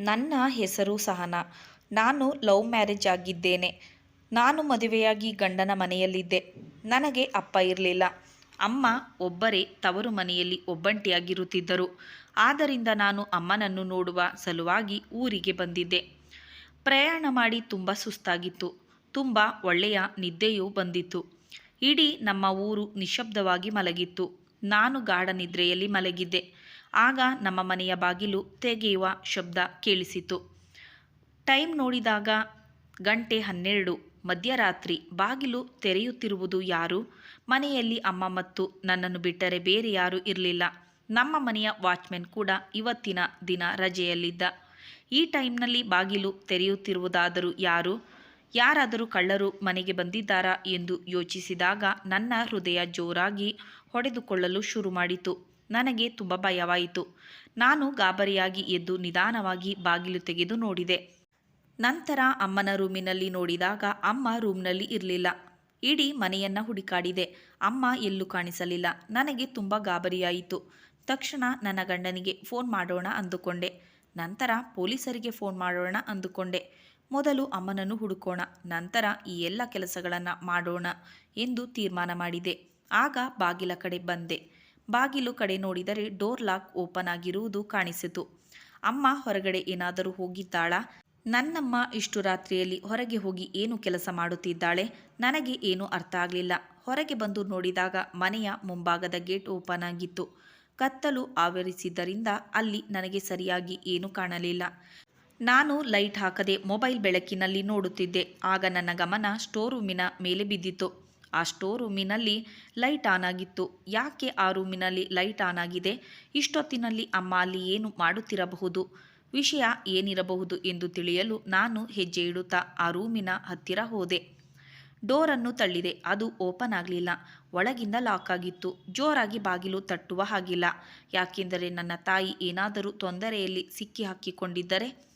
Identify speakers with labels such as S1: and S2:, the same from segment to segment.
S1: ನನ್ನ ಹೆಸರು ಸಹನಾ. ನಾನು ಲವ್ ಮ್ಯಾರೇಜ್ ಆಗಿದ್ದೇನೆ. ನಾನು ಮದುವೆಯಾಗಿ ಗಂಡನ ಮನೆಯಲ್ಲಿದ್ದೆ. ನನಗೆ ಅಪ್ಪ ಇರಲಿಲ್ಲ. ಅಮ್ಮ ಒಬ್ಬರೇ ತವರು ಮನೆಯಲ್ಲಿ ಒಬ್ಬಂಟಿಯಾಗಿರುತ್ತಿದ್ದರು. ಆದ್ದರಿಂದ ನಾನು ಅಮ್ಮನನ್ನು ನೋಡುವ ಸಲುವಾಗಿ ಊರಿಗೆ ಬಂದಿದ್ದೆ. ಪ್ರಯಾಣ ಮಾಡಿ ತುಂಬ ಸುಸ್ತಾಗಿತ್ತು. ತುಂಬ ಒಳ್ಳೆಯ ನಿದ್ದೆಯೂ ಬಂದಿತ್ತು. ಇಡೀ ನಮ್ಮ ಊರು ನಿಶಬ್ದವಾಗಿ ಮಲಗಿತ್ತು. ನಾನು ಗಾಢ ನಿದ್ರೆಯಲ್ಲಿ ಮಲಗಿದ್ದೆ. ಆಗ ನಮ್ಮ ಮನೆಯ ಬಾಗಿಲು ತೆಗೆಯುವ ಶಬ್ದ ಕೇಳಿಸಿತು. ಟೈಮ್ ನೋಡಿದಾಗ ಗಂಟೆ ಹನ್ನೆರಡು. ಮಧ್ಯರಾತ್ರಿ. ಬಾಗಿಲು ತೆರೆಯುತ್ತಿರುವುದು ಯಾರು? ಮನೆಯಲ್ಲಿ ಅಮ್ಮ ಮತ್ತು ನನ್ನನ್ನು ಬಿಟ್ಟರೆ ಬೇರೆ ಯಾರೂ ಇರಲಿಲ್ಲ. ನಮ್ಮ ಮನೆಯ ವಾಚ್ಮೆನ್ ಕೂಡ ಇವತ್ತಿನ ದಿನ ರಜೆಯಲ್ಲಿದ್ದ. ಈ ಟೈಮ್ನಲ್ಲಿ ಬಾಗಿಲು ತೆರೆಯುತ್ತಿರುವುದಾದರೂ ಯಾರು? ಯಾರಾದರೂ ಕಳ್ಳರು ಮನೆಗೆ ಬಂದಿದ್ದಾರಾ ಎಂದು ಯೋಚಿಸಿದಾಗ ನನ್ನ ಹೃದಯ ಜೋರಾಗಿ ಹೊಡೆದುಕೊಳ್ಳಲು ಶುರು ಮಾಡಿತು ನನಗೆ ತುಂಬ ಭಯವಾಯಿತು. ನಾನು ಗಾಬರಿಯಾಗಿ ಎದ್ದು ನಿಧಾನವಾಗಿ ಬಾಗಿಲು ತೆಗೆದು ನೋಡಿದೆ. ನಂತರ ಅಮ್ಮನ ರೂಮಿನಲ್ಲಿ ನೋಡಿದಾಗ ಅಮ್ಮ ರೂಮ್ನಲ್ಲಿ ಇರಲಿಲ್ಲ. ಇಡೀ ಮನೆಯನ್ನ ಹುಡುಕಾಡಿದೆ. ಅಮ್ಮ ಎಲ್ಲೂ ಕಾಣಿಸಲಿಲ್ಲ. ನನಗೆ ತುಂಬ ಗಾಬರಿಯಾಯಿತು. ತಕ್ಷಣ ನನ್ನ ಗಂಡನಿಗೆ ಫೋನ್ ಮಾಡೋಣ ಅಂದುಕೊಂಡೆ. ನಂತರ ಪೊಲೀಸರಿಗೆ ಫೋನ್ ಮಾಡೋಣ ಅಂದುಕೊಂಡೆ. ಮೊದಲು ಅಮ್ಮನನ್ನು ಹುಡುಕೋಣ, ನಂತರ ಈ ಎಲ್ಲ ಕೆಲಸಗಳನ್ನು ಮಾಡೋಣ ಎಂದು ತೀರ್ಮಾನ ಮಾಡಿದೆ. ಆಗ ಬಾಗಿಲ ಕಡೆ ಬಂದೆ. ಬಾಗಿಲು ಕಡೆ ನೋಡಿದರೆ ಡೋರ್ ಲಾಕ್ ಓಪನ್ ಆಗಿರುವುದು ಕಾಣಿಸಿತು. ಅಮ್ಮ ಹೊರಗಡೆ ಏನಾದರೂ ಹೋಗಿದ್ದಾಳಾ? ನನ್ನಮ್ಮ ಇಷ್ಟು ರಾತ್ರಿಯಲ್ಲಿ ಹೊರಗೆ ಹೋಗಿ ಏನು ಕೆಲಸ ಮಾಡುತ್ತಿದ್ದಾಳೆ? ನನಗೆ ಏನೂ ಅರ್ಥ ಆಗಲಿಲ್ಲ. ಹೊರಗೆ ಬಂದು ನೋಡಿದಾಗ ಮನೆಯ ಮುಂಭಾಗದ ಗೇಟ್ ಓಪನ್ ಆಗಿತ್ತು. ಕತ್ತಲು ಆವರಿಸಿದ್ದರಿಂದ ಅಲ್ಲಿ ನನಗೆ ಸರಿಯಾಗಿ ಏನೂ ಕಾಣಲಿಲ್ಲ. ನಾನು ಲೈಟ್ ಹಾಕದೆ ಮೊಬೈಲ್ ಬೆಳಕಿನಲ್ಲಿ ನೋಡುತ್ತಿದ್ದೆ. ಆಗ ನನ್ನ ಗಮನ ಸ್ಟೋರ್ ರೂಮಿನ ಮೇಲೆ ಬಿದ್ದಿತು ಆ ಸ್ಟೋರ್ ರೂಮಿನಲ್ಲಿ ಲೈಟ್ ಆನ್ ಆಗಿತ್ತು. ಯಾಕೆ ಆ ರೂಮಿನಲ್ಲಿ ಲೈಟ್ ಆನ್ ಆಗಿದೆ? ಇಷ್ಟೊತ್ತಿನಲ್ಲಿ ಅಮ್ಮ ಅಲ್ಲಿ ಏನು ಮಾಡುತ್ತಿರಬಹುದು? ವಿಷಯ ಏನಿರಬಹುದು ಎಂದು ತಿಳಿಯಲು ನಾನು ಹೆಜ್ಜೆ ಇಡುತ್ತಾ ಆ ರೂಮಿನ ಹತ್ತಿರ ಹೋದೆ. ಡೋರನ್ನು ತಳ್ಳಿದೆ. ಅದು ಓಪನ್ ಆಗಲಿಲ್ಲ. ಒಳಗಿಂದ ಲಾಕ್ ಆಗಿತ್ತು. ಜೋರಾಗಿ ಬಾಗಿಲು ತಟ್ಟುವ ಹಾಗಿಲ್ಲ. ಯಾಕೆಂದರೆ ನನ್ನ ತಾಯಿ ಏನಾದರೂ ತೊಂದರೆಯಲ್ಲಿ ಸಿಕ್ಕಿ ಹಾಕಿಕೊಂಡಿದ್ದರೆ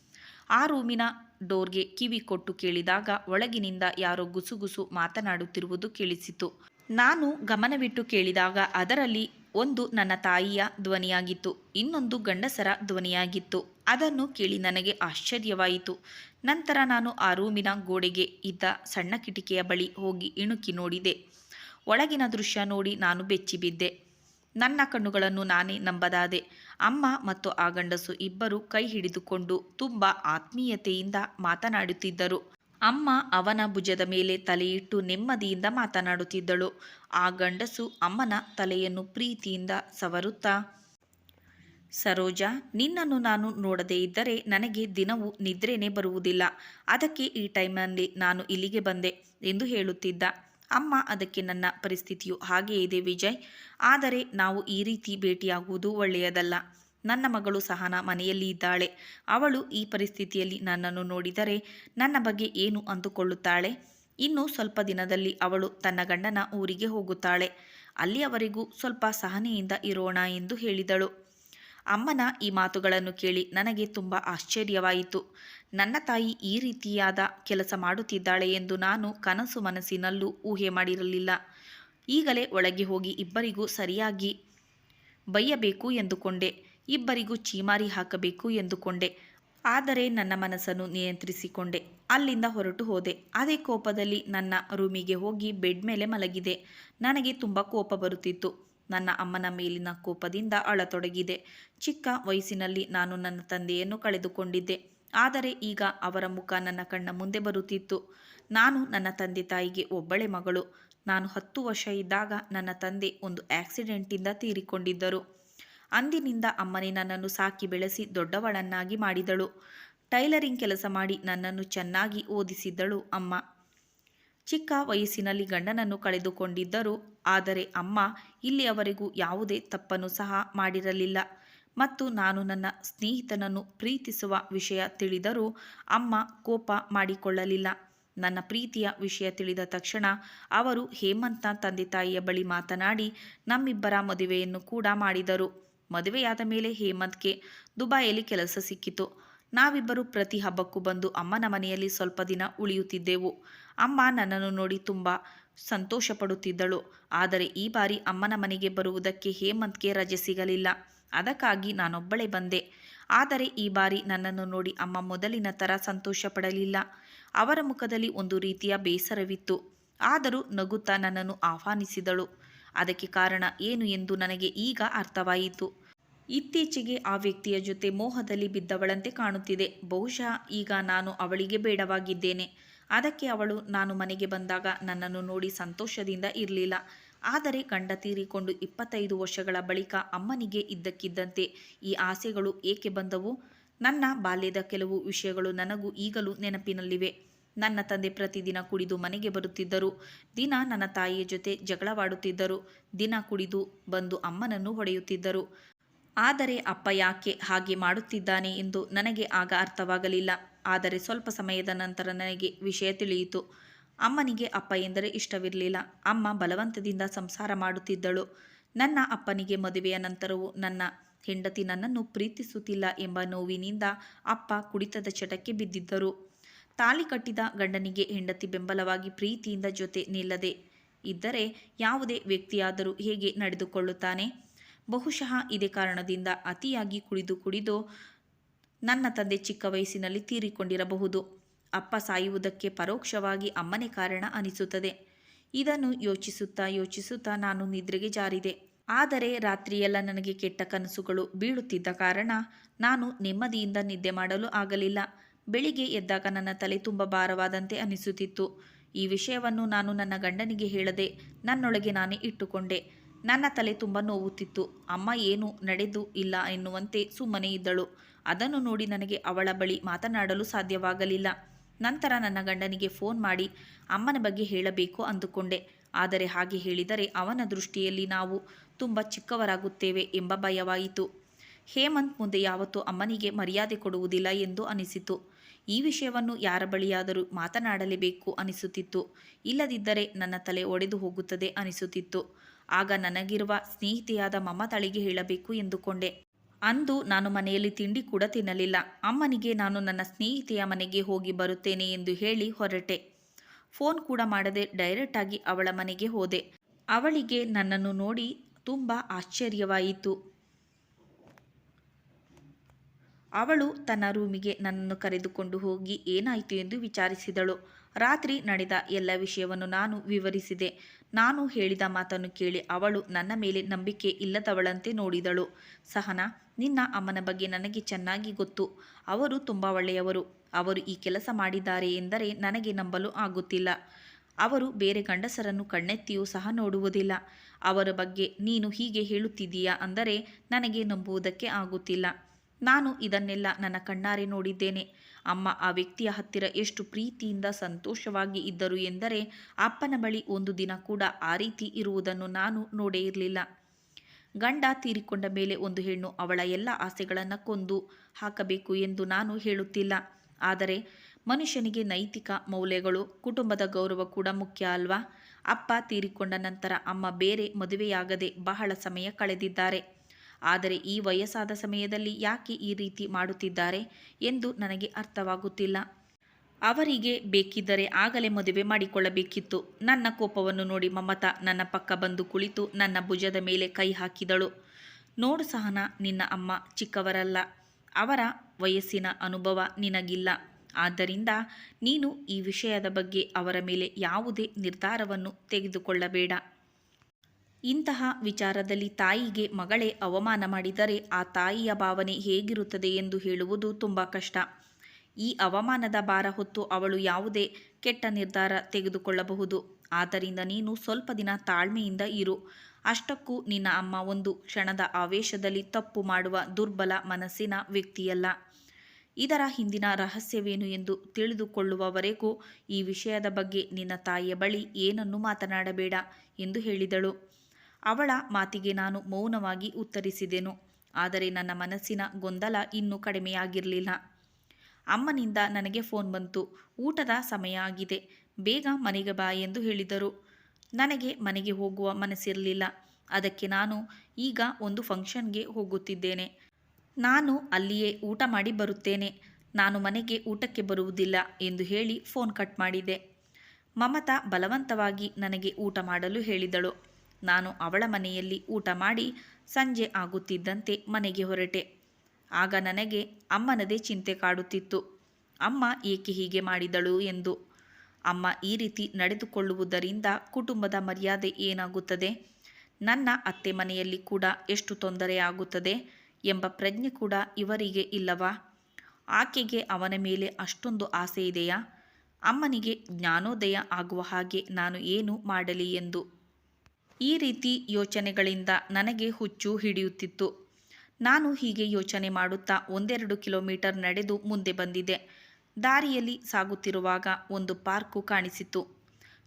S1: ಆ ರೂಮಿನ ಡೋರ್ಗೆ ಕಿವಿ ಕೊಟ್ಟು ಕೇಳಿದಾಗ ಒಳಗಿನಿಂದ ಯಾರೋ ಗುಸುಗುಸು ಮಾತನಾಡುತ್ತಿರುವುದು ಕೇಳಿಸಿತು. ನಾನು ಗಮನವಿಟ್ಟು ಕೇಳಿದಾಗ ಅದರಲ್ಲಿ ಒಂದು ನನ್ನ ತಾಯಿಯ ಧ್ವನಿಯಾಗಿತ್ತು, ಇನ್ನೊಂದು ಗಂಡಸರ ಧ್ವನಿಯಾಗಿತ್ತು. ಅದನ್ನು ಕೇಳಿ ನನಗೆ ಆಶ್ಚರ್ಯವಾಯಿತು. ನಂತರ ನಾನು ಆ ರೂಮಿನ ಗೋಡೆಗೆ ಇದ್ದ ಸಣ್ಣ ಕಿಟಿಕೆಯ ಬಳಿ ಹೋಗಿ ಇಣುಕಿ ನೋಡಿದೆ. ಒಳಗಿನ ದೃಶ್ಯ ನೋಡಿ ನಾನು ಬೆಚ್ಚಿಬಿದ್ದೆ. ನನ್ನ ಕಣ್ಣುಗಳನ್ನು ನಾನೇ ನಂಬದಾದೆ. ಅಮ್ಮ ಮತ್ತು ಆ ಗಂಡಸು ಇಬ್ಬರು ಕೈ ಹಿಡಿದುಕೊಂಡು ತುಂಬ ಆತ್ಮೀಯತೆಯಿಂದ ಮಾತನಾಡುತ್ತಿದ್ದರು. ಅಮ್ಮ ಅವನ ಭುಜದ ಮೇಲೆ ತಲೆಯಿಟ್ಟು ನೆಮ್ಮದಿಯಿಂದ ಮಾತನಾಡುತ್ತಿದ್ದಳು. ಆ ಗಂಡಸು ಅಮ್ಮನ ತಲೆಯನ್ನು ಪ್ರೀತಿಯಿಂದ ಸವರುತ್ತಾ, ಸರೋಜಾ, ನಿನ್ನನ್ನು ನಾನು ನೋಡದೇ ಇದ್ದರೆ ನನಗೆ ದಿನವೂ ನಿದ್ರೆನೇ ಬರುವುದಿಲ್ಲ. ಅದಕ್ಕೆ ಈ ಟೈಮ್ನಲ್ಲಿ ನಾನು ಇಲ್ಲಿಗೆ ಬಂದೆ ಎಂದು ಹೇಳುತ್ತಿದ್ದ. ಅಮ್ಮ, ಅದಕ್ಕೆ ನನ್ನ ಪರಿಸ್ಥಿತಿಯು ಹಾಗೇ ಇದೆ ವಿಜಯ್. ಆದರೆ ನಾವು ಈ ರೀತಿ ಭೇಟಿಯಾಗುವುದು ಒಳ್ಳೆಯದಲ್ಲ. ನನ್ನ ಮಗಳು ಸಹನ ಮನೆಯಲ್ಲಿ ಇದ್ದಾಳೆ. ಅವಳು ಈ ಪರಿಸ್ಥಿತಿಯಲ್ಲಿ ನನ್ನನ್ನು ನೋಡಿದರೆ ನನ್ನ ಬಗ್ಗೆ ಏನು ಅಂದುಕೊಳ್ಳುತ್ತಾಳೆ? ಇನ್ನು ಸ್ವಲ್ಪ ದಿನದಲ್ಲಿ ಅವಳು ತನ್ನ ಗಂಡನ ಊರಿಗೆ ಹೋಗುತ್ತಾಳೆ. ಅಲ್ಲಿಯವರೆಗೂ ಸ್ವಲ್ಪ ಸಹನೆಯಿಂದ ಇರೋಣ ಎಂದು ಹೇಳಿದಳು. ಅಮ್ಮನ ಈ ಮಾತುಗಳನ್ನು ಕೇಳಿ ನನಗೆ ತುಂಬ ಆಶ್ಚರ್ಯವಾಯಿತು. ನನ್ನ ತಾಯಿ ಈ ರೀತಿಯಾದ ಕೆಲಸ ಮಾಡುತ್ತಿದ್ದಾಳೆ ಎಂದು ನಾನು ಕನಸು ಮನಸ್ಸಿನಲ್ಲೂ ಊಹೆ ಮಾಡಿರಲಿಲ್ಲ. ಈಗಲೇ ಒಳಗೆ ಹೋಗಿ ಇಬ್ಬರಿಗೂ ಸರಿಯಾಗಿ ಬೈಯಬೇಕು ಎಂದುಕೊಂಡೆ. ಇಬ್ಬರಿಗೂ ಚೀಮಾರಿ ಹಾಕಬೇಕು ಎಂದುಕೊಂಡೆ. ಆದರೆ ನನ್ನ ಮನಸ್ಸನ್ನು ನಿಯಂತ್ರಿಸಿಕೊಂಡೆ. ಅಲ್ಲಿಂದ ಹೊರಟು ಹೋದೆ. ಅದೇ ಕೋಪದಲ್ಲಿ ನನ್ನ ರೂಮಿಗೆ ಹೋಗಿ ಬೆಡ್ ಮೇಲೆ ಮಲಗಿದೆ. ನನಗೆ ತುಂಬ ಕೋಪ ಬರುತ್ತಿತ್ತು. ನನ್ನ ಅಮ್ಮನ ಮೇಲಿನ ಕೋಪದಿಂದ ಅಳತೊಡಗಿದೆ. ಚಿಕ್ಕ ವಯಸ್ಸಿನಲ್ಲಿ ನಾನು ನನ್ನ ತಂದೆಯನ್ನು ಕಳೆದುಕೊಂಡಿದ್ದೆ. ಆದರೆ ಈಗ ಅವರ ಮುಖ ನನ್ನ ಕಣ್ಣ ಮುಂದೆ ಬರುತ್ತಿತ್ತು. ನಾನು ನನ್ನ ತಂದೆ ತಾಯಿಗೆ ಒಬ್ಬಳೆ ಮಗಳು. ನಾನು ಹತ್ತು ವರ್ಷ ಇದ್ದಾಗ ನನ್ನ ತಂದೆ ಒಂದು ಆಕ್ಸಿಡೆಂಟಿಂದ ತೀರಿಕೊಂಡಿದ್ದರು. ಅಂದಿನಿಂದ ಅಮ್ಮನೇ ನನ್ನನ್ನು ಸಾಕಿ ಬೆಳೆಸಿ ದೊಡ್ಡವಳನ್ನಾಗಿ ಮಾಡಿದಳು. ಟೈಲರಿಂಗ್ ಕೆಲಸ ಮಾಡಿ ನನ್ನನ್ನು ಚೆನ್ನಾಗಿ ಓದಿಸಿದ್ದಳು ಅಮ್ಮ. ಚಿಕ್ಕ ವಯಸ್ಸಿನಲ್ಲಿ ಗಂಡನನ್ನು ಕಳೆದುಕೊಂಡಿದ್ದರು. ಆದರೆ ಅಮ್ಮ ಇಲ್ಲಿಯವರೆಗೂ ಯಾವುದೇ ತಪ್ಪನ್ನು ಸಹ ಮಾಡಿರಲಿಲ್ಲ. ಮತ್ತು ನಾನು ನನ್ನ ಸ್ನೇಹಿತನನ್ನು ಪ್ರೀತಿಸುವ ವಿಷಯ ತಿಳಿದರೂ ಅಮ್ಮ ಕೋಪ ಮಾಡಿಕೊಳ್ಳಲಿಲ್ಲ. ನನ್ನ ಪ್ರೀತಿಯ ವಿಷಯ ತಿಳಿದ ತಕ್ಷಣ ಅವರು ಹೇಮಂತ್ನ ತಂದೆ ತಾಯಿಯ ಬಳಿ ಮಾತನಾಡಿ, ನಮ್ಮಿಬ್ಬರ ಮದುವೆಯನ್ನು ಕೂಡ ಮಾಡಿದರು. ಮದುವೆಯಾದ ಮೇಲೆ ಹೇಮಂತ್ಗೆ ದುಬಾಯಲ್ಲಿ ಕೆಲಸ ಸಿಕ್ಕಿತು. ನಾವಿಬ್ಬರು ಪ್ರತಿ ಹಬ್ಬಕ್ಕೂ ಬಂದು ಅಮ್ಮನ ಮನೆಯಲ್ಲಿ ಸ್ವಲ್ಪ ದಿನ ಉಳಿಯುತ್ತಿದ್ದೆವು. ಅಮ್ಮ ನನ್ನನ್ನು ನೋಡಿ ತುಂಬ ಸಂತೋಷ ಪಡುತ್ತಿದ್ದಳು ಆದರೆ ಈ ಬಾರಿ ಅಮ್ಮನ ಮನೆಗೆ ಬರುವುದಕ್ಕೆ ಹೇಮಂತ್ಗೆ ರಜೆ ಸಿಗಲಿಲ್ಲ. ಅದಕ್ಕಾಗಿ ನಾನೊಬ್ಬಳೇ ಬಂದೆ. ಆದರೆ ಈ ಬಾರಿ ನನ್ನನ್ನು ನೋಡಿ ಅಮ್ಮ ಮೊದಲಿನ ಥರ ಸಂತೋಷ ಪಡಲಿಲ್ಲ ಅವರ ಮುಖದಲ್ಲಿ ಒಂದು ರೀತಿಯ ಬೇಸರವಿತ್ತು. ಆದರೂ ನಗುತ್ತಾ ನನ್ನನ್ನು ಆಹ್ವಾನಿಸಿದಳು. ಅದಕ್ಕೆ ಕಾರಣ ಏನು ಎಂದು ನನಗೆ ಈಗ ಅರ್ಥವಾಯಿತು. ಇತ್ತೀಚೆಗೆ ಆ ವ್ಯಕ್ತಿಯ ಜೊತೆ ಮೋಹದಲ್ಲಿ ಬಿದ್ದವಳಂತೆ ಕಾಣುತ್ತಿದೆ. ಬಹುಶಃ ಈಗ ನಾನು ಅವಳಿಗೆ ಬೇಡವಾಗಿದ್ದೇನೆ. ಅದಕ್ಕೆ ಅವಳು, ನಾನು ಮನೆಗೆ ಬಂದಾಗ ನನ್ನನ್ನು ನೋಡಿ ಸಂತೋಷದಿಂದ ಇರಲಿಲ್ಲ. ಆದರೆ ಗಂಡ ತೀರಿಕೊಂಡು ಇಪ್ಪತ್ತೈದು ವರ್ಷಗಳ ಬಳಿಕ ಅಮ್ಮನಿಗೆ ಇದ್ದಕ್ಕಿದ್ದಂತೆ ಈ ಆಸೆಗಳು ಏಕೆ ಬಂದವು? ನನ್ನ ಬಾಲ್ಯದ ಕೆಲವು ವಿಷಯಗಳು ನನಗೂ ಈಗಲೂ ನೆನಪಿನಲ್ಲಿವೆ. ನನ್ನ ತಂದೆ ಪ್ರತಿದಿನ ಕುಡಿದು ಮನೆಗೆ ಬರುತ್ತಿದ್ದರು. ದಿನ ನನ್ನ ತಾಯಿಯ ಜೊತೆ ಜಗಳವಾಡುತ್ತಿದ್ದರು. ದಿನ ಕುಡಿದು ಬಂದು ಅಮ್ಮನನ್ನು ಹೊಡೆಯುತ್ತಿದ್ದರು. ಆದರೆ ಅಪ್ಪ ಯಾಕೆ ಹಾಗೆ ಮಾಡುತ್ತಿದ್ದಾನೆ ಎಂದು ನನಗೆ ಆಗ ಅರ್ಥವಾಗಲಿಲ್ಲ. ಆದರೆ ಸ್ವಲ್ಪ ಸಮಯದ ನಂತರ ನನಗೆ ವಿಷಯ ತಿಳಿಯಿತು. ಅಮ್ಮನಿಗೆ ಅಪ್ಪ ಎಂದರೆ ಇಷ್ಟವಿರಲಿಲ್ಲ. ಅಮ್ಮ ಬಲವಂತದಿಂದ ಸಂಸಾರ ಮಾಡುತ್ತಿದ್ದಳು. ನನ್ನ ಅಪ್ಪನಿಗೆ ಮದುವೆಯ ನಂತರವೂ ನನ್ನ ಹೆಂಡತಿ ನನ್ನನ್ನು ಪ್ರೀತಿಸುತ್ತಿಲ್ಲ ಎಂಬ ನೋವಿನಿಂದ ಅಪ್ಪ ಕುಡಿತದ ಚಟಕ್ಕೆ ಬಿದ್ದಿದ್ದರು. ತಾಳಿ ಕಟ್ಟಿದ ಗಂಡನಿಗೆ ಹೆಂಡತಿ ಬೆಂಬಲವಾಗಿ ಪ್ರೀತಿಯಿಂದ ಜೊತೆ ನಿಲ್ಲದೆ ಇದ್ದರೆ ಯಾವುದೇ ವ್ಯಕ್ತಿಯಾದರೂ ಹೇಗೆ ನಡೆದುಕೊಳ್ಳುತ್ತಾನೆ? ಬಹುಶಃ ಇದೇ ಕಾರಣದಿಂದ ಅತಿಯಾಗಿ ಕುಡಿದು ಕುಡಿದು ನನ್ನ ತಂದೆ ಚಿಕ್ಕ ವಯಸ್ಸಿನಲ್ಲಿ ತೀರಿಕೊಂಡಿರಬಹುದು. ಅಪ್ಪ ಸಾಯುವುದಕ್ಕೆ ಪರೋಕ್ಷವಾಗಿ ಅಮ್ಮನೇ ಕಾರಣ ಅನಿಸುತ್ತದೆ. ಇದನ್ನು ಯೋಚಿಸುತ್ತಾ ಯೋಚಿಸುತ್ತಾ ನಾನು ನಿದ್ರೆಗೆ ಜಾರಿದೆ. ಆದರೆ ರಾತ್ರಿಯೆಲ್ಲ ನನಗೆ ಕೆಟ್ಟ ಕನಸುಗಳು ಬೀಳುತ್ತಿದ್ದ ಕಾರಣ ನಾನು ನೆಮ್ಮದಿಯಿಂದ ನಿದ್ದೆ ಮಾಡಲು ಆಗಲಿಲ್ಲ. ಬೆಳಿಗ್ಗೆ ಎದ್ದಾಗ ನನ್ನ ತಲೆ ತುಂಬ ಭಾರವಾದಂತೆ ಅನಿಸುತ್ತಿತ್ತು. ಈ ವಿಷಯವನ್ನು ನಾನು ನನ್ನ ಗಂಡನಿಗೆ ಹೇಳದೆ ನನ್ನೊಳಗೆ ನಾನೇ ಇಟ್ಟುಕೊಂಡೆ. ನನ್ನ ತಲೆ ತುಂಬ ನೋವುತ್ತಿತ್ತು. ಅಮ್ಮ ಏನು ನಡೆದು ಇಲ್ಲ ಎನ್ನುವಂತೆ ಸುಮ್ಮನೆ ಇದ್ದಳು. ಅದನ್ನು ನೋಡಿ ನನಗೆ ಅವಳ ಬಳಿ ಮಾತನಾಡಲು ಸಾಧ್ಯವಾಗಲಿಲ್ಲ. ನಂತರ ನನ್ನ ಗಂಡನಿಗೆ ಫೋನ್ ಮಾಡಿ ಅಮ್ಮನ ಬಗ್ಗೆ ಹೇಳಬೇಕು ಅಂದುಕೊಂಡೆ. ಆದರೆ ಹಾಗೆ ಹೇಳಿದರೆ ಅವನ ದೃಷ್ಟಿಯಲ್ಲಿ ನಾವು ತುಂಬ ಚಿಕ್ಕವರಾಗುತ್ತೇವೆ ಎಂಬ ಭಯವಾಯಿತು. ಹೇಮಂತ್ ಮುಂದೆ ಯಾವತ್ತೂ ಅಮ್ಮನಿಗೆ ಮರ್ಯಾದೆ ಕೊಡುವುದಿಲ್ಲ ಎಂದು ಅನಿಸಿತು. ಈ ವಿಷಯವನ್ನು ಯಾರ ಬಳಿಯಾದರೂ ಮಾತನಾಡಲೇಬೇಕು ಅನಿಸುತ್ತಿತ್ತು. ಇಲ್ಲದಿದ್ದರೆ ನನ್ನ ತಲೆ ಒಡೆದು ಹೋಗುತ್ತದೆ ಅನಿಸುತ್ತಿತ್ತು. ಆಗ ನನಗಿರುವ ಸ್ನೇಹಿತೆಯಾದ ಮಮತಾಳಿಗೆ ಹೇಳಬೇಕು ಎಂದುಕೊಂಡೆ. ಅಂದು ನಾನು ಮನೆಯಲ್ಲಿ ತಿಂಡಿ ಕೂಡ ತಿನ್ನಲಿಲ್ಲ. ಅಮ್ಮನಿಗೆ ನಾನು ನನ್ನ ಸ್ನೇಹಿತೆಯ ಮನೆಗೆ ಹೋಗಿ ಬರುತ್ತೇನೆ ಎಂದು ಹೇಳಿ ಹೊರಟೆ. ಫೋನ್ ಕೂಡ ಮಾಡದೆ ಡೈರೆಕ್ಟಾಗಿ ಅವಳ ಮನೆಗೆ ಹೋದೆ. ಅವಳಿಗೆ ನನ್ನನ್ನು ನೋಡಿ ತುಂಬ ಆಶ್ಚರ್ಯವಾಯಿತು. ಅವಳು ತನ್ನ ರೂಮಿಗೆ ನನ್ನನ್ನು ಕರೆದುಕೊಂಡು ಹೋಗಿ ಏನಾಯಿತು ಎಂದು ವಿಚಾರಿಸಿದಳು. ರಾತ್ರಿ ನಡೆದ ಎಲ್ಲ ವಿಷಯವನ್ನು ನಾನು ವಿವರಿಸಿದೆ. ನಾನು ಹೇಳಿದ ಮಾತನ್ನು ಕೇಳಿ ಅವಳು ನನ್ನ ಮೇಲೆ ನಂಬಿಕೆ ಇಲ್ಲದವಳಂತೆ ನೋಡಿದಳು. ಸಹನಾ ನಿನ್ನ ಅಮ್ಮನ ಬಗ್ಗೆ ನನಗೆ ಚೆನ್ನಾಗಿ ಗೊತ್ತು. ಅವರು ತುಂಬ ಒಳ್ಳೆಯವರು. ಅವರು ಈ ಕೆಲಸ ಮಾಡಿದ್ದಾರೆ ಎಂದರೆ ನನಗೆ ನಂಬಲು ಆಗುತ್ತಿಲ್ಲ. ಅವರು ಬೇರೆ ಗಂಡಸರನ್ನು ಕಣ್ಣೆತ್ತಿಯೂ ಸಹ ನೋಡುವುದಿಲ್ಲ. ಅವರ ಬಗ್ಗೆ ನೀನು ಹೀಗೆ ಹೇಳುತ್ತಿದ್ದೀಯಾ ಅಂದರೆ ನನಗೆ ನಂಬುವುದಕ್ಕೆ ಆಗುತ್ತಿಲ್ಲ. ನಾನು ಇದನ್ನೆಲ್ಲ ನನ್ನ ಕಣ್ಣಾರೆ ನೋಡಿದ್ದೇನೆ. ಅಮ್ಮ ಆ ವ್ಯಕ್ತಿಯ ಹತ್ತಿರ ಎಷ್ಟು ಪ್ರೀತಿಯಿಂದ ಸಂತೋಷವಾಗಿ ಇದ್ದರು ಎಂದರೆ ಅಪ್ಪನ ಬಳಿ ಒಂದು ದಿನ ಕೂಡ ಆ ರೀತಿ ಇರುವುದನ್ನು ನಾನು ನೋಡೇ ಇರಲಿಲ್ಲ. ಗಂಡ ತೀರಿಕೊಂಡ ಮೇಲೆ ಒಂದು ಹೆಣ್ಣು ಅವಳ ಎಲ್ಲ ಆಸೆಗಳನ್ನು ಕೊಂದು ಹಾಕಬೇಕು ಎಂದು ನಾನು ಹೇಳುತ್ತಿಲ್ಲ. ಆದರೆ ಮನುಷ್ಯನಿಗೆ ನೈತಿಕ ಮೌಲ್ಯಗಳು, ಕುಟುಂಬದ ಗೌರವ ಕೂಡ ಮುಖ್ಯ ಅಲ್ವಾ? ಅಪ್ಪ ತೀರಿಕೊಂಡ ನಂತರ ಅಮ್ಮ ಬೇರೆ ಮದುವೆಯಾಗದೆ ಬಹಳ ಸಮಯ ಕಳೆದಿದ್ದಾರೆ. ಆದರೆ ಈ ವಯಸ್ಸಾದ ಸಮಯದಲ್ಲಿ ಯಾಕೆ ಈ ರೀತಿ ಮಾಡುತ್ತಿದ್ದಾರೆ ಎಂದು ನನಗೆ ಅರ್ಥವಾಗುತ್ತಿಲ್ಲ. ಅವರಿಗೆ ಬೇಕಿದ್ದರೆ ಆಗಲೇ ಮದುವೆ ಮಾಡಿಕೊಳ್ಳಬೇಕಿತ್ತು. ನನ್ನ ಕೋಪವನ್ನು ನೋಡಿ ಮಮತಾ ನನ್ನ ಪಕ್ಕ ಬಂದು ಕುಳಿತು ನನ್ನ ಭುಜದ ಮೇಲೆ ಕೈ ಹಾಕಿದಳು. ನೋಡು ಸಹನ, ನಿನ್ನ ಅಮ್ಮ ಚಿಕ್ಕವರಲ್ಲ. ಅವರ ವಯಸ್ಸಿನ ಅನುಭವ ನಿನಗಿಲ್ಲ. ಆದ್ದರಿಂದ ನೀನು ಈ ವಿಷಯದ ಬಗ್ಗೆ ಅವರ ಮೇಲೆ ಯಾವುದೇ ನಿರ್ಧಾರವನ್ನು ತೆಗೆದುಕೊಳ್ಳಬೇಡ. ಇಂತಹ ವಿಚಾರದಲ್ಲಿ ತಾಯಿಗೆ ಮಗಳೇ ಅವಮಾನ ಮಾಡಿದರೆ ಆ ತಾಯಿಯ ಭಾವನೆ ಹೇಗಿರುತ್ತದೆ ಎಂದು ಹೇಳುವುದು ತುಂಬ ಕಷ್ಟ. ಈ ಅವಮಾನದ ಭಾರ ಹೊತ್ತು ಅವಳು ಯಾವುದೇ ಕೆಟ್ಟ ನಿರ್ಧಾರ ತೆಗೆದುಕೊಳ್ಳಬಹುದು. ಆದ್ದರಿಂದ ನೀನು ಸ್ವಲ್ಪ ದಿನ ತಾಳ್ಮೆಯಿಂದ ಇರು. ಅಷ್ಟಕ್ಕೂ ನಿನ್ನ ಅಮ್ಮ ಒಂದು ಕ್ಷಣದ ಆವೇಶದಲ್ಲಿ ತಪ್ಪು ಮಾಡುವ ದುರ್ಬಲ ಮನಸ್ಸಿನ ವ್ಯಕ್ತಿಯಲ್ಲ. ಇದರ ಹಿಂದಿನ ರಹಸ್ಯವೇನು ಎಂದು ತಿಳಿದುಕೊಳ್ಳುವವರೆಗೂ ಈ ವಿಷಯದ ಬಗ್ಗೆ ನಿನ್ನ ತಾಯಿಯ ಬಳಿ ಏನನ್ನು ಮಾತನಾಡಬೇಡ ಎಂದು ಹೇಳಿದಳು. ಅವಳ ಮಾತಿಗೆ ನಾನು ಮೌನವಾಗಿ ಉತ್ತರಿಸಿದೆನು. ಆದರೆ ನನ್ನ ಮನಸ್ಸಿನ ಗೊಂದಲ ಇನ್ನೂ ಕಡಿಮೆಯಾಗಿರಲಿಲ್ಲ. ಅಮ್ಮನಿಂದ ನನಗೆ ಫೋನ್ ಬಂತು. ಊಟದ ಸಮಯ ಆಗಿದೆ. ಬೇಗ ಮನೆಗೆ ಬಾ ಎಂದು ಹೇಳಿದರು. ನನಗೆ ಮನೆಗೆ ಹೋಗುವ ಮನಸ್ಸಿರಲಿಲ್ಲ. ಅದಕ್ಕೆ ನಾನು ಈಗ ಒಂದು ಫಂಕ್ಷನ್ಗೆ ಹೋಗುತ್ತಿದ್ದೇನೆ. ನಾನು ಅಲ್ಲಿಯೇ ಊಟ ಮಾಡಿ ಬರುತ್ತೇನೆ. ನಾನು ಮನೆಗೆ ಊಟಕ್ಕೆ ಬರುವುದಿಲ್ಲ ಎಂದು ಹೇಳಿ ಫೋನ್ ಕಟ್ ಮಾಡಿದೆ. ಮಮತಾ ಬಲವಂತವಾಗಿ ನನಗೆ ಊಟ ಮಾಡಲು ಹೇಳಿದಳು. ನಾನು ಅವಳ ಮನೆಯಲ್ಲಿ ಊಟ ಮಾಡಿ ಸಂಜೆ ಆಗುತ್ತಿದ್ದಂತೆ ಮನೆಗೆ ಹೊರಟೆ. ಆಗ ನನಗೆ ಅಮ್ಮನದೇ ಚಿಂತೆ ಕಾಡುತ್ತಿತ್ತು. ಅಮ್ಮ ಏಕೆ ಹೀಗೆ ಮಾಡಿದಳು ಎಂದು. ಅಮ್ಮ ಈ ರೀತಿ ನಡೆದುಕೊಳ್ಳುವುದರಿಂದ ಕುಟುಂಬದ ಮರ್ಯಾದೆ ಏನಾಗುತ್ತದೆ? ನನ್ನ ಅತ್ತೆ ಮನೆಯಲ್ಲಿ ಕೂಡ ಎಷ್ಟು ತೊಂದರೆಯಾಗುತ್ತದೆ ಎಂಬ ಪ್ರಜ್ಞೆ ಕೂಡ ಇವರಿಗೆ ಇಲ್ಲವಾ? ಆಕೆಗೆ ಅವನ ಮೇಲೆ ಅಷ್ಟೊಂದು ಆಸೆ ಇದೆಯಾ? ಅಮ್ಮನಿಗೆ ಜ್ಞಾನೋದಯ ಆಗುವ ಹಾಗೆ ನಾನು ಏನು ಮಾಡಲಿ ಎಂದು. ಈ ರೀತಿ ಯೋಚನೆಗಳಿಂದ ನನಗೆ ಹುಚ್ಚು ಹಿಡಿಯುತ್ತಿತ್ತು. ನಾನು ಹೀಗೆ ಯೋಚನೆ ಮಾಡುತ್ತಾ ಒಂದೆರಡು ಕಿಲೋಮೀಟರ್ ನಡೆದು ಮುಂದೆ ಬಂದಿದೆ ದಾರಿಯಲ್ಲಿ ಸಾಗುತ್ತಿರುವಾಗ ಒಂದು ಪಾರ್ಕು ಕಾಣಿಸಿತು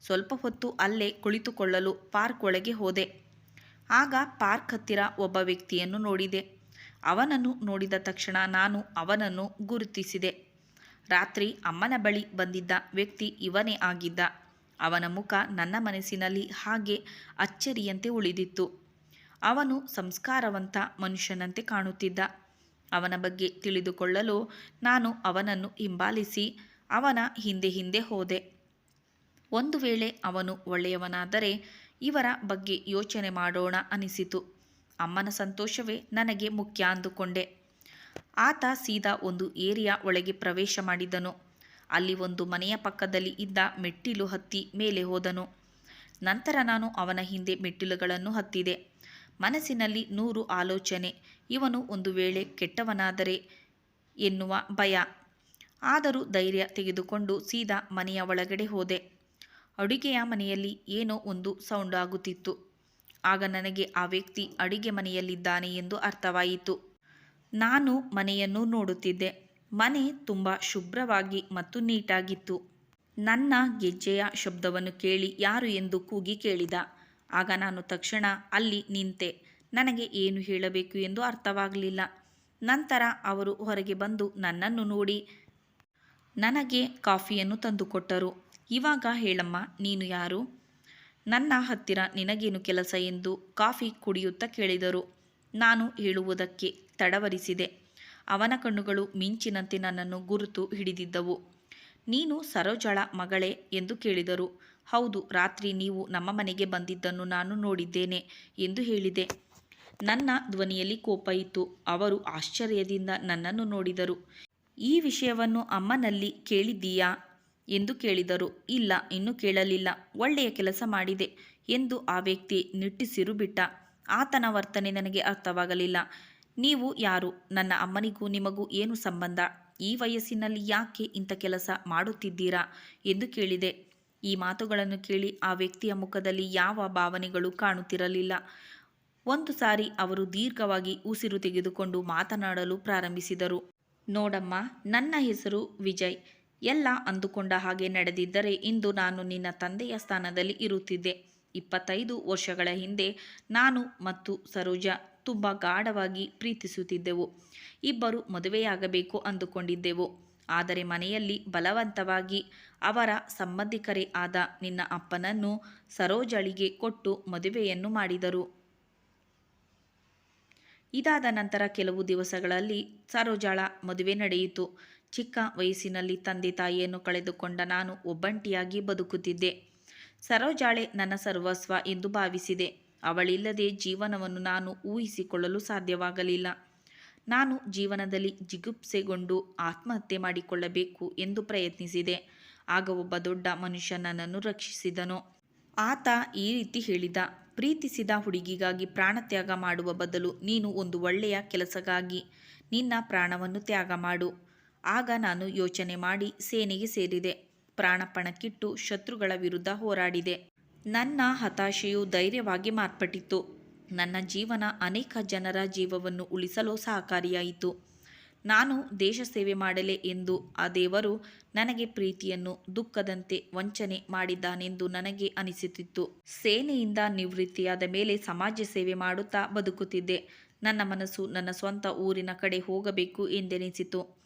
S1: ಸ್ವಲ್ಪ ಹೊತ್ತು ಅಲ್ಲೇ ಕುಳಿತುಕೊಳ್ಳಲು ಪಾರ್ಕ್ ಒಳಗೆ ಹೋದೆ. ಆಗ ಪಾರ್ಕ್ ಹತ್ತಿರ ಒಬ್ಬ ವ್ಯಕ್ತಿಯನ್ನು ನೋಡಿದೆ. ಅವನನ್ನು ನೋಡಿದ ತಕ್ಷಣ ನಾನು ಅವನನ್ನು ಗುರುತಿಸಿದೆ. ರಾತ್ರಿ ಅಮ್ಮನ ಬಳಿ ಬಂದಿದ್ದ ವ್ಯಕ್ತಿ ಇವನೇ ಆಗಿದ್ದ. ಅವನ ಮುಖ ನನ್ನ ಮನಸ್ಸಿನಲ್ಲಿ ಹಾಗೆ ಅಚ್ಚರಿಯಂತೆ ಉಳಿದಿತ್ತು. ಅವನು ಸಂಸ್ಕಾರವಂತ ಮನುಷ್ಯನಂತೆ ಕಾಣುತ್ತಿದ್ದ. ಅವನ ಬಗ್ಗೆ ತಿಳಿದುಕೊಳ್ಳಲು ನಾನು ಅವನನ್ನು ಹಿಂಬಾಲಿಸಿ ಅವನ ಹಿಂದೆ ಹಿಂದೆ ಹೋದೆ. ಒಂದು ವೇಳೆ ಅವನು ಒಳ್ಳೆಯವನಾದರೆ ಇವರ ಬಗ್ಗೆ ಯೋಚನೆ ಮಾಡೋಣ ಅನಿಸಿತು. ಅಮ್ಮನ ಸಂತೋಷವೇ ನನಗೆ ಮುಖ್ಯ ಅಂದುಕೊಂಡೆ. ಆತ ಸೀದಾ ಒಂದು ಏರಿಯಾ ಒಳಗೆ ಪ್ರವೇಶ ಮಾಡಿದನು. ಅಲ್ಲಿ ಒಂದು ಮನೆಯ ಪಕ್ಕದಲ್ಲಿ ಇದ್ದ ಮೆಟ್ಟಿಲು ಹತ್ತಿ ಮೇಲೆ ಹೋದನು. ನಂತರ ನಾನು ಅವನ ಹಿಂದೆ ಮೆಟ್ಟಿಲುಗಳನ್ನು ಹತ್ತಿದೆ. ಮನಸ್ಸಿನಲ್ಲಿ ನೂರು ಆಲೋಚನೆ. ಇವನು ಒಂದು ವೇಳೆ ಕೆಟ್ಟವನಾದರೆ ಎನ್ನುವ ಭಯ. ಆದರೂ ಧೈರ್ಯ ತೆಗೆದುಕೊಂಡು ಸೀದಾ ಮನೆಯ ಒಳಗಡೆ ಹೋದೆ. ಅಡುಗೆಯ ಮನೆಯಲ್ಲಿ ಏನೋ ಒಂದು ಸೌಂಡ್ ಆಗುತ್ತಿತ್ತು. ಆಗ ನನಗೆ ಆ ವ್ಯಕ್ತಿ ಅಡುಗೆ ಮನೆಯಲ್ಲಿದ್ದಾನೆ ಎಂದು ಅರ್ಥವಾಯಿತು. ನಾನು ಮನೆಯನ್ನು ನೋಡುತ್ತಿದ್ದೆ. ಮನೆ ತುಂಬ ಶುಭ್ರವಾಗಿ ಮತ್ತು ನೀಟಾಗಿತ್ತು. ನನ್ನ ಗೆಜ್ಜೆಯ ಶಬ್ದವನ್ನು ಕೇಳಿ ಯಾರು ಎಂದು ಕೂಗಿ ಕೇಳಿದ. ಆಗ ನಾನು ತಕ್ಷಣ ಅಲ್ಲಿ ನಿಂತೆ, ನನಗೆ ಏನು ಹೇಳಬೇಕು ಎಂದು ಅರ್ಥವಾಗಲಿಲ್ಲ. ನಂತರ ಅವರು ಹೊರಗೆ ಬಂದು ನನ್ನನ್ನು ನೋಡಿ, ನನಗೆ ಕಾಫಿಯನ್ನು ತಂದುಕೊಟ್ಟರು ಇವಾಗ ಹೇಳಮ್ಮ, ನೀನು ಯಾರು? ನನ್ನ ಹತ್ತಿರ ನಿನಗೇನು ಕೆಲಸ ಎಂದು ಕಾಫಿ ಕುಡಿಯುತ್ತಾ ಕೇಳಿದರು. ನಾನು ಹೇಳುವುದಕ್ಕೆ ತಡವರಿಸಿದೆ. ಅವನ ಕಣ್ಣುಗಳು ಮಿಂಚಿನಂತೆ ನನ್ನನ್ನು ಗುರುತು ಹಿಡಿದಿದ್ದವು. ನೀನು ಸರೋಜಳ ಮಗಳೇ ಎಂದು ಕೇಳಿದರು. ಹೌದು, ರಾತ್ರಿ ನೀವು ನಮ್ಮ ಮನೆಗೆ ಬಂದಿದ್ದನ್ನು ನಾನು ನೋಡಿದ್ದೇನೆ ಎಂದು ಹೇಳಿದೆ. ನನ್ನ ಧ್ವನಿಯಲ್ಲಿ ಕೋಪ ಇತ್ತು. ಅವರು ಆಶ್ಚರ್ಯದಿಂದ ನನ್ನನ್ನು ನೋಡಿದರು. ಈ ವಿಷಯವನ್ನು ಅಮ್ಮನಲ್ಲಿ ಕೇಳಿದ್ದೀಯಾ ಎಂದು ಕೇಳಿದರು. ಇಲ್ಲ, ಇನ್ನೂ ಕೇಳಲಿಲ್ಲ. ಒಳ್ಳೆಯ ಕೆಲಸ ಮಾಡಿದೆ ಎಂದು ಆ ವ್ಯಕ್ತಿ ನಿಟ್ಟಿಸಿರು ಬಿಟ್ಟ. ಆತನ ವರ್ತನೆ ನನಗೆ ಅರ್ಥವಾಗಲಿಲ್ಲ. ನೀವು ಯಾರು? ನನ್ನ ಅಮ್ಮನಿಗೂ ನಿಮಗೂ ಏನು ಸಂಬಂಧ? ಈ ವಯಸ್ಸಿನಲ್ಲಿ ಯಾಕೆ ಇಂಥ ಕೆಲಸ ಮಾಡುತ್ತಿದ್ದೀರಾ ಎಂದು ಕೇಳಿದೆ. ಈ ಮಾತುಗಳನ್ನು ಕೇಳಿ ಆ ವ್ಯಕ್ತಿಯ ಮುಖದಲ್ಲಿ ಯಾವ ಭಾವನೆಗಳು ಕಾಣುತ್ತಿರಲಿಲ್ಲ. ಒಂದು ಸಾರಿ ಅವರು ದೀರ್ಘವಾಗಿ ಉಸಿರು ತೆಗೆದುಕೊಂಡು ಮಾತನಾಡಲು ಪ್ರಾರಂಭಿಸಿದರು. ನೋಡಮ್ಮ, ನನ್ನ ಹೆಸರು ವಿಜಯ್. ಎಲ್ಲ ಅಂದುಕೊಂಡ ಹಾಗೆ ನಡೆದಿದ್ದರೆ ಇಂದು ನಾನು ನಿನ್ನ ತಂದೆಯ ಸ್ಥಾನದಲ್ಲಿ ಇರುತ್ತಿದ್ದೆ. ಇಪ್ಪತ್ತೈದು ವರ್ಷಗಳ ಹಿಂದೆ ನಾನು ಮತ್ತು ಸರೋಜಾ ತುಂಬ ಗಾಢವಾಗಿ ಪ್ರೀತಿಸುತ್ತಿದ್ದೆವು. ಇಬ್ಬರು ಮದುವೆಯಾಗಬೇಕು ಅಂದುಕೊಂಡಿದ್ದೆವು. ಆದರೆ ಮನೆಯಲ್ಲಿ ಬಲವಂತವಾಗಿ ಅವರ ಸಂಬಂಧಿಕರೇ ಆದ ನಿನ್ನ ಅಪ್ಪನನ್ನು ಸರೋಜಳಿಗೆ ಕೊಟ್ಟು ಮದುವೆಯನ್ನು ಮಾಡಿದರು. ಇದಾದ ನಂತರ ಕೆಲವು ದಿವಸಗಳಲ್ಲಿ ಸರೋಜಾಳ ಮದುವೆ ನಡೆಯಿತು. ಚಿಕ್ಕ ವಯಸ್ಸಿನಲ್ಲಿ ತಂದೆ ತಾಯಿಯನ್ನು ಕಳೆದುಕೊಂಡ ನಾನು ಒಬ್ಬಂಟಿಯಾಗಿ ಬದುಕುತ್ತಿದ್ದೆ. ಸರೋಜಾಳೆ ನನ್ನ ಸರ್ವಸ್ವ ಎಂದು ಭಾವಿಸಿದೆ. ಅವಳಿಲ್ಲದೆ ಜೀವನವನ್ನು ನಾನು ಊಹಿಸಿಕೊಳ್ಳಲು ಸಾಧ್ಯವಾಗಲಿಲ್ಲ. ನಾನು ಜೀವನದಲ್ಲಿ ಜಿಗುಪ್ಸೆಗೊಂಡು ಆತ್ಮಹತ್ಯೆ ಮಾಡಿಕೊಳ್ಳಬೇಕು ಎಂದು ಪ್ರಯತ್ನಿಸಿದೆ. ಆಗ ಒಬ್ಬ ದೊಡ್ಡ ಮನುಷ್ಯ ನನ್ನನ್ನು ರಕ್ಷಿಸಿದನು. ಆತ ಈ ರೀತಿ ಹೇಳಿದ, ಪ್ರೀತಿಸಿದ ಹುಡುಗಿಗಾಗಿ ಪ್ರಾಣತ್ಯಾಗ ಮಾಡುವ ಬದಲು ನೀನು ಒಂದು ಒಳ್ಳೆಯ ಕೆಲಸಗಾಗಿ ನಿನ್ನ ಪ್ರಾಣವನ್ನು ತ್ಯಾಗ ಮಾಡು ಆಗ ನಾನು ಯೋಚನೆ ಮಾಡಿ ಸೇನೆಗೆ ಸೇರಿದೆ. ಪ್ರಾಣಪಣಕ್ಕಿಟ್ಟು ಶತ್ರುಗಳ ವಿರುದ್ಧ ಹೋರಾಡಿದೆ. ನನ್ನ ಹತಾಶೆಯು ಧೈರ್ಯವಾಗಿ ಮಾರ್ಪಟ್ಟಿತು ನನ್ನ ಜೀವನ ಅನೇಕ ಜನರ ಜೀವವನ್ನು ಉಳಿಸಲು ಸಹಕಾರಿಯಾಯಿತು. ನಾನು ದೇಶ ಸೇವೆ ಮಾಡಲೆ ಎಂದು ಆ ದೇವರು ನನಗೆ ಪ್ರೀತಿಯನ್ನು, ದುಃಖದಂತೆ ವಂಚನೆ ಮಾಡಿದ್ದಾನೆಂದು ನನಗೆ ಅನಿಸುತ್ತಿತ್ತು. ಸೇನೆಯಿಂದ ನಿವೃತ್ತಿಯಾದ ಮೇಲೆ ಸಮಾಜ ಸೇವೆ ಮಾಡುತ್ತಾ ಬದುಕುತ್ತಿದ್ದೆ. ನನ್ನ ಮನಸ್ಸು ನನ್ನ ಸ್ವಂತ ಊರಿನ ಕಡೆ ಹೋಗಬೇಕು ಎಂದೆನಿಸಿತು.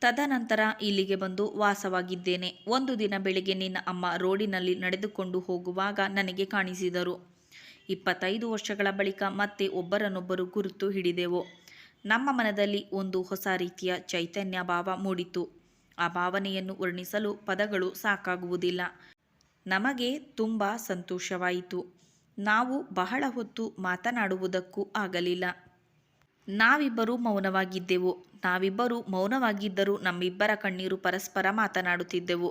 S1: ತದನಂತರ ಇಲ್ಲಿಗೆ ಬಂದು ವಾಸವಾಗಿದ್ದೇನೆ. ಒಂದು ದಿನ ಬೆಳಿಗ್ಗೆ ನಿನ್ನ ಅಮ್ಮ ರೋಡಿನಲ್ಲಿ ನಡೆದುಕೊಂಡು ಹೋಗುವಾಗ ನನಗೆ ಕಾಣಿಸಿದರು. ಇಪ್ಪತ್ತೈದು ವರ್ಷಗಳ ಬಳಿಕ ಮತ್ತೆ ಒಬ್ಬರನ್ನೊಬ್ಬರು ಗುರುತು ಹಿಡಿದೆವು. ನಮ್ಮ ಮನದಲ್ಲಿ ಒಂದು ಹೊಸ ರೀತಿಯ ಚೈತನ್ಯ ಭಾವ ಮೂಡಿತು. ಆ ಭಾವನೆಯನ್ನು ವರ್ಣಿಸಲು ಪದಗಳು ಸಾಕಾಗುವುದಿಲ್ಲ. ನಮಗೆ ತುಂಬ ಸಂತೋಷವಾಯಿತು. ನಾವು ಬಹಳ ಹೊತ್ತು ಮಾತನಾಡುವುದಕ್ಕೂ ಆಗಲಿಲ್ಲ. ನಾವಿಬ್ಬರೂ ಮೌನವಾಗಿದ್ದೆವು. ನಾವಿಬ್ಬರೂ ಮೌನವಾಗಿದ್ದರೂ ನಮ್ಮಿಬ್ಬರ ಕಣ್ಣೀರು ಪರಸ್ಪರ ಮಾತನಾಡುತ್ತಿದ್ದೆವು.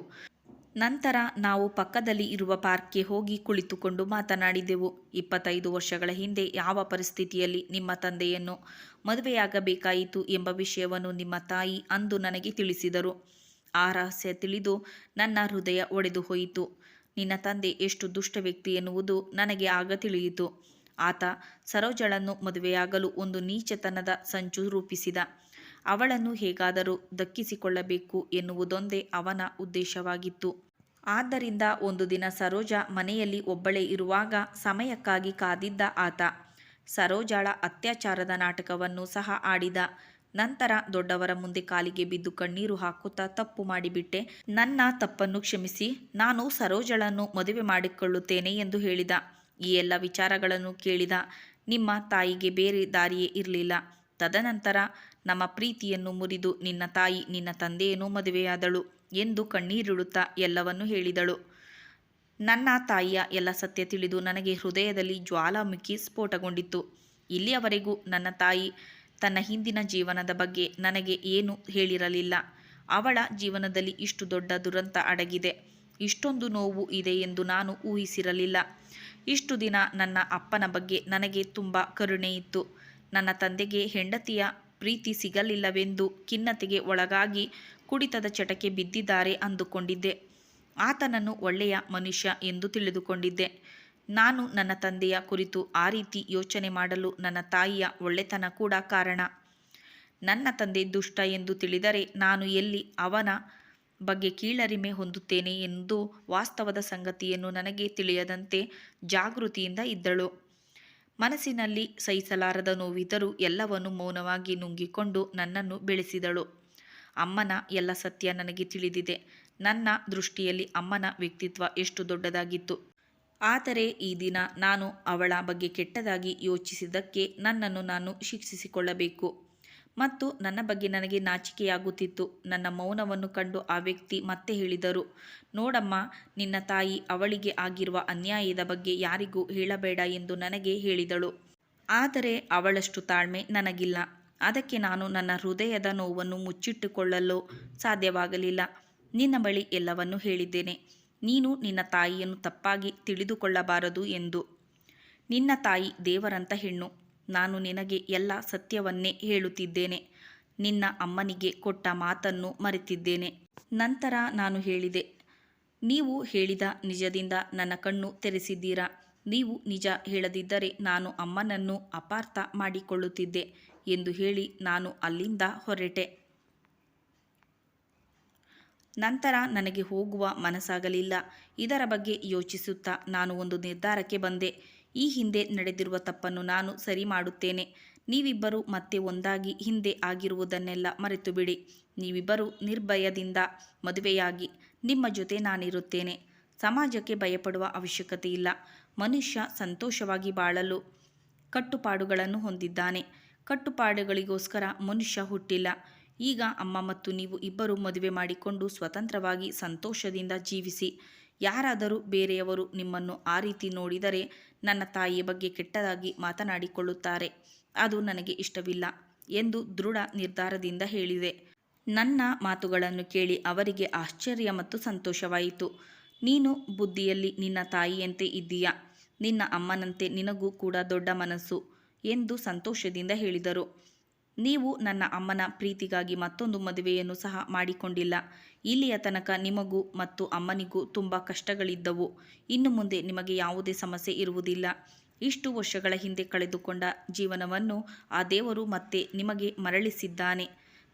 S1: ನಂತರ ನಾವು ಪಕ್ಕದಲ್ಲಿ ಇರುವ ಪಾರ್ಕ್ಗೆ ಹೋಗಿ ಕುಳಿತುಕೊಂಡು ಮಾತನಾಡಿದೆವು. ಇಪ್ಪತ್ತೈದು ವರ್ಷಗಳ ಹಿಂದೆ ಯಾವ ಪರಿಸ್ಥಿತಿಯಲ್ಲಿ ನಿಮ್ಮ ತಂದೆಯನ್ನು ಮದುವೆಯಾಗಬೇಕಾಯಿತು ಎಂಬ ವಿಷಯವನ್ನು ನಿಮ್ಮ ತಾಯಿ ಅಂದು ನನಗೆ ತಿಳಿಸಿದರು. ಆ ರಹಸ್ಯ ತಿಳಿದು ನನ್ನ ಹೃದಯ ಒಡೆದು ಹೋಯಿತು. ನಿನ್ನ ತಂದೆ ಎಷ್ಟು ದುಷ್ಟ ವ್ಯಕ್ತಿ ಎನ್ನುವುದು ನನಗೆ ಆಗ ತಿಳಿಯಿತು. ಆತ ಸರೋಜಳನ್ನು ಮದುವೆಯಾಗಲು ಒಂದು ನೀಚತನದ ಸಂಚು ರೂಪಿಸಿದ. ಅವಳನ್ನು ಹೇಗಾದರೂ ದಕ್ಕಿಸಿಕೊಳ್ಳಬೇಕು ಎನ್ನುವುದೊಂದೇ ಅವನ ಉದ್ದೇಶವಾಗಿತ್ತು. ಆದ್ದರಿಂದ ಒಂದು ದಿನ ಸರೋಜ ಮನೆಯಲ್ಲಿ ಒಬ್ಬಳೇ ಇರುವಾಗ ಸಮಯಕ್ಕಾಗಿ ಕಾದಿದ್ದ ಆತ. ಸರೋಜಳ ಅತ್ಯಾಚಾರದ ನಾಟಕವನ್ನು ಸಹ ಆಡಿದ. ನಂತರ ದೊಡ್ಡವರ ಮುಂದೆ ಕಾಲಿಗೆ ಬಿದ್ದು ಕಣ್ಣೀರು ಹಾಕುತ್ತಾ ತಪ್ಪು ಮಾಡಿಬಿಟ್ಟೆ. ನನ್ನ ತಪ್ಪನ್ನು ಕ್ಷಮಿಸಿ, ನಾನು ಸರೋಜಳನ್ನು ಮದುವೆ ಮಾಡಿಕೊಳ್ಳುತ್ತೇನೆ ಎಂದು ಹೇಳಿದ. ಈ ಎಲ್ಲ ವಿಚಾರಗಳನ್ನು ಕೇಳಿದ ನಿಮ್ಮ ತಾಯಿಗೆ ಬೇರೆ ದಾರಿಯೇ ಇರಲಿಲ್ಲ. ತದನಂತರ ನಮ್ಮ ಪ್ರೀತಿಯನ್ನು ಮುರಿದು ನಿನ್ನ ತಾಯಿ ನಿನ್ನ ತಂದೆಯನ್ನು ಮದುವೆಯಾದಳು. ಎಂದು ಕಣ್ಣೀರಿಡುತ್ತಾ ಎಲ್ಲವನ್ನೂ ಹೇಳಿದಳು. ನನ್ನ ತಾಯಿಯ ಎಲ್ಲ ಸತ್ಯ ತಿಳಿದು ನನಗೆ ಹೃದಯದಲ್ಲಿ ಜ್ವಾಲಾಮುಖಿ ಸ್ಫೋಟಗೊಂಡಿತ್ತು. ಇಲ್ಲಿಯವರೆಗೂ ನನ್ನ ತಾಯಿ ತನ್ನ ಹಿಂದಿನ ಜೀವನದ ಬಗ್ಗೆ ನನಗೆ ಏನು ಹೇಳಿರಲಿಲ್ಲ. ಅವಳ ಜೀವನದಲ್ಲಿ ಇಷ್ಟು ದೊಡ್ಡ ದುರಂತ ಅಡಗಿದೆ. ಇಷ್ಟೊಂದು ನೋವು ಇದೆ ಎಂದು ನಾನು ಊಹಿಸಿರಲಿಲ್ಲ. ಇಷ್ಟು ದಿನ ನನ್ನ ಅಪ್ಪನ ಬಗ್ಗೆ ನನಗೆ ತುಂಬ ಕರುಣೆ ಇತ್ತು. ನನ್ನ ತಂದೆಗೆ ಹೆಂಡತಿಯ ಪ್ರೀತಿ ಸಿಗಲಿಲ್ಲವೆಂದು ಖಿನ್ನತೆಗೆ ಒಳಗಾಗಿ ಕುಡಿತದ ಚಟಕ್ಕೆ ಬಿದ್ದಿದ್ದಾರೆ ಅಂದುಕೊಂಡಿದ್ದೆ. ಆತನನ್ನು ಒಳ್ಳೆಯ ಮನುಷ್ಯ ಎಂದು ತಿಳಿದುಕೊಂಡಿದ್ದೆ. ನಾನು ನನ್ನ ತಂದೆಯ ಕುರಿತು ಆ ರೀತಿ ಯೋಚನೆ ಮಾಡಲು ನನ್ನ ತಾಯಿಯ ಒಳ್ಳೆತನ ಕೂಡ ಕಾರಣ. ನನ್ನ ತಂದೆ ದುಷ್ಟ ಎಂದು ತಿಳಿದರೆ ನಾನು ಎಲ್ಲಿ ಅವನ ಬಗ್ಗೆ ಕೀಳರಿಮೆ ಹೊಂದುತ್ತೇನೆ ಎಂದು ವಾಸ್ತವದ ಸಂಗತಿಯನ್ನು ನನಗೆ ತಿಳಿಯದಂತೆ ಜಾಗೃತಿಯಿಂದ ಇದ್ದಳು. ಮನಸ್ಸಿನಲ್ಲಿ ಸಹಿಸಲಾರದ ನೋವಿದ್ದರೂ ಎಲ್ಲವನ್ನು ಮೌನವಾಗಿ ನುಂಗಿಕೊಂಡು ನನ್ನನ್ನು ಬೆಳೆಸಿದಳು. ಅಮ್ಮನ ಎಲ್ಲ ಸತ್ಯ ನನಗೆ ತಿಳಿದಿದೆ. ನನ್ನ ದೃಷ್ಟಿಯಲ್ಲಿ ಅಮ್ಮನ ವ್ಯಕ್ತಿತ್ವ ಎಷ್ಟು ದೊಡ್ಡದಾಗಿತ್ತು. ಆದರೆ ಈ ದಿನ ನಾನು ಅವಳ ಬಗ್ಗೆ ಕೆಟ್ಟದಾಗಿ ಯೋಚಿಸಿದ್ದಕ್ಕೆ ನನ್ನನ್ನು ನಾನು ಶಿಕ್ಷಿಸಿಕೊಳ್ಳಬೇಕು. ಮತ್ತು ನನ್ನ ಬಗ್ಗೆ ನನಗೆ ನಾಚಿಕೆಯಾಗುತ್ತಿತ್ತು. ನನ್ನ ಮೌನವನ್ನು ಕಂಡು ಆ ವ್ಯಕ್ತಿ ಮತ್ತೆ ಹೇಳಿದರು, ನೋಡಮ್ಮ, ನಿನ್ನ ತಾಯಿ ಅವಳಿಗೆ ಆಗಿರುವ ಅನ್ಯಾಯದ ಬಗ್ಗೆ ಯಾರಿಗೂ ಹೇಳಬೇಡ ಎಂದು ನನಗೆ ಹೇಳಿದಳು. ಆದರೆ ಅವಳಷ್ಟು ತಾಳ್ಮೆ ನನಗಿಲ್ಲ. ಅದಕ್ಕೆ ನಾನು ನನ್ನ ಹೃದಯದ ನೋವನ್ನು ಮುಚ್ಚಿಟ್ಟುಕೊಳ್ಳಲು ಸಾಧ್ಯವಾಗಲಿಲ್ಲ. ನಿನ್ನ ಬಳಿ ಎಲ್ಲವನ್ನೂ ಹೇಳಿದ್ದೇನೆ. ನೀನು ನಿನ್ನ ತಾಯಿಯನ್ನು ತಪ್ಪಾಗಿ ತಿಳಿದುಕೊಳ್ಳಬಾರದು ಎಂದು. ನಿನ್ನ ತಾಯಿ ದೇವರಂತ ಹೆಣ್ಣು. ನಾನು ನಿನಗೆ ಎಲ್ಲ ಸತ್ಯವನ್ನೇ ಹೇಳುತ್ತಿದ್ದೇನೆ. ನಿನ್ನ ಅಮ್ಮನಿಗೆ ಕೊಟ್ಟ ಮಾತನ್ನು ಮರೆತಿದ್ದೇನೆ. ನಂತರ ನಾನು ಹೇಳಿದೆ, ನೀವು ಹೇಳಿದ ನಿಜದಿಂದ ನನ್ನ ಕಣ್ಣು ತೆರೆಸಿದ್ದೀರಾ? ನೀವು ನಿಜ ಹೇಳದಿದ್ದರೆ ನಾನು ಅಮ್ಮನನ್ನು ಅಪಾರ್ಥ ಮಾಡಿಕೊಳ್ಳುತ್ತಿದ್ದೆ. ಎಂದು ಹೇಳಿ ನಾನು ಅಲ್ಲಿಂದ ಹೊರಟೆ. ನಂತರ ನನಗೆ ಹೋಗುವ ಮನಸ್ಸಾಗಲಿಲ್ಲ. ಇದರ ಬಗ್ಗೆ ಯೋಚಿಸುತ್ತಾ ನಾನು ಒಂದು ನಿರ್ಧಾರಕ್ಕೆ ಬಂದೆ. ಈ ಹಿಂದೆ ನಡೆದಿರುವ ತಪ್ಪನ್ನು ನಾನು ಸರಿ ಮಾಡುತ್ತೇನೆ. ನೀವಿಬ್ಬರು ಮತ್ತೆ ಒಂದಾಗಿ ಹಿಂದೆ ಆಗಿರುವುದನ್ನೆಲ್ಲ ಮರೆತು ಬಿಡಿ ನೀವಿಬ್ಬರು ನಿರ್ಭಯದಿಂದ ಮದುವೆಯಾಗಿ ನಿಮ್ಮ ಜೊತೆ ನಾನಿರುತ್ತೇನೆ. ಸಮಾಜಕ್ಕೆ ಭಯಪಡುವ ಅವಶ್ಯಕತೆ ಇಲ್ಲ ಮನುಷ್ಯ ಸಂತೋಷವಾಗಿ ಬಾಳಲು ಕಟ್ಟುಪಾಡುಗಳನ್ನು ಹೊಂದಿದ್ದಾನೆ. ಕಟ್ಟುಪಾಡುಗಳಿಗೋಸ್ಕರ ಮನುಷ್ಯ ಹುಟ್ಟಿಲ್ಲ. ಈಗ ಅಮ್ಮ ಮತ್ತು ನೀವು ಇಬ್ಬರು ಮದುವೆ ಮಾಡಿಕೊಂಡು ಸ್ವತಂತ್ರವಾಗಿ ಸಂತೋಷದಿಂದ ಜೀವಿಸಿ. ಯಾರಾದರೂ ಬೇರೆಯವರು ನಿಮ್ಮನ್ನು ಆ ರೀತಿ ನೋಡಿದರೆ ನನ್ನ ತಾಯಿಯ ಬಗ್ಗೆ ಕೆಟ್ಟದಾಗಿ ಮಾತನಾಡಿಕೊಳ್ಳುತ್ತಾರೆ. ಅದು ನನಗೆ ಇಷ್ಟವಿಲ್ಲ ಎಂದು ದೃಢ ನಿರ್ಧಾರದಿಂದ ಹೇಳಿದೆ. ನನ್ನ ಮಾತುಗಳನ್ನು ಕೇಳಿ ಅವರಿಗೆ ಆಶ್ಚರ್ಯ ಮತ್ತು ಸಂತೋಷವಾಯಿತು. ನೀನು ಬುದ್ಧಿಯಲ್ಲಿ ನಿನ್ನ ತಾಯಿಯಂತೆ ಇದ್ದೀಯಾ? ನಿನ್ನ ಅಮ್ಮನಂತೆ ನಿನಗೂ ಕೂಡ ದೊಡ್ಡ ಮನಸ್ಸು. ಎಂದು ಸಂತೋಷದಿಂದ ಹೇಳಿದರು. ನೀವು ನನ್ನ ಅಮ್ಮನ ಪ್ರೀತಿಗಾಗಿ ಮತ್ತೊಂದು ಮದುವೆಯನ್ನು ಸಹ ಮಾಡಿಕೊಂಡಿಲ್ಲ. ಇಲ್ಲಿಯ ತನಕ ನಿಮಗೂ ಮತ್ತು ಅಮ್ಮನಿಗೂ ತುಂಬ ಕಷ್ಟಗಳಿದ್ದವು. ಇನ್ನು ಮುಂದೆ ನಿಮಗೆ ಯಾವುದೇ ಸಮಸ್ಯೆ ಇರುವುದಿಲ್ಲ. ಇಷ್ಟು ವರ್ಷಗಳ ಹಿಂದೆ ಕಳೆದುಕೊಂಡ ಜೀವನವನ್ನು ಆ ದೇವರು ಮತ್ತೆ ನಿಮಗೆ ಮರಳಿಸಿದ್ದಾನೆ.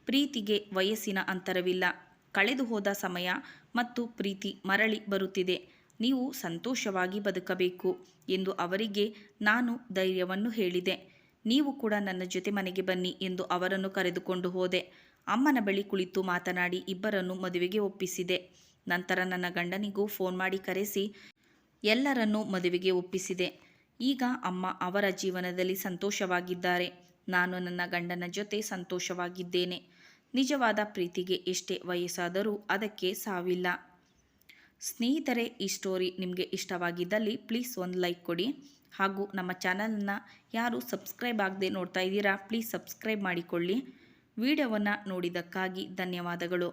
S1: ಪ್ರೀತಿಗೆ ವಯಸ್ಸಿನ ಅಂತರವಿಲ್ಲ. ಕಳೆದು ಹೋದ ಸಮಯ ಮತ್ತು ಪ್ರೀತಿ ಮರಳಿ ಬರುತ್ತಿದೆ. ನೀವು ಸಂತೋಷವಾಗಿ ಬದುಕಬೇಕು ಎಂದು ಅವರಿಗೆ ನಾನು ಧೈರ್ಯವನ್ನು ಹೇಳಿದೆ. ನೀವು ಕೂಡ ನನ್ನ ಜೊತೆ ಮನೆಗೆ ಬನ್ನಿ ಎಂದು ಅವರನ್ನು ಕರೆದುಕೊಂಡು ಹೋದೆ. ಅಮ್ಮನ ಬಳಿ ಕುಳಿತು ಮಾತನಾಡಿ ಇಬ್ಬರನ್ನು ಮದುವೆಗೆ ಒಪ್ಪಿಸಿದೆ. ನಂತರ ನನ್ನ ಗಂಡನಿಗೂ ಫೋನ್ ಮಾಡಿ ಕರೆಸಿ ಎಲ್ಲರನ್ನೂ ಮದುವೆಗೆ ಒಪ್ಪಿಸಿದೆ. ಈಗ ಅಮ್ಮ ಅವರ ಜೀವನದಲ್ಲಿ ಸಂತೋಷವಾಗಿದ್ದಾರೆ. ನಾನು ನನ್ನ ಗಂಡನ ಜೊತೆ ಸಂತೋಷವಾಗಿದ್ದೇನೆ. ನಿಜವಾದ ಪ್ರೀತಿಗೆ ಎಷ್ಟೇ ವಯಸ್ಸಾದರೂ ಅದಕ್ಕೆ ಸಾವಿಲ್ಲ. ಸ್ನೇಹಿತರೆ, ಈ ಸ್ಟೋರಿ ನಿಮಗೆ ಇಷ್ಟವಾಗಿದ್ದಲ್ಲಿ ಪ್ಲೀಸ್ ಒಂದು ಲೈಕ್ ಕೊಡಿ. ಹಾಗೂ ನಮ್ಮ ಚಾನಲನ್ನು ಯಾರು ಸಬ್ಸ್ಕ್ರೈಬ್ ಆಗದೆ ನೋಡ್ತಾ ಇದ್ದೀರಾ ಪ್ಲೀಸ್ ಸಬ್ಸ್ಕ್ರೈಬ್ ಮಾಡಿಕೊಳ್ಳಿ. ವಿಡಿಯೋವನ್ನು ನೋಡಿದ್ದಕ್ಕಾಗಿ ಧನ್ಯವಾದಗಳು.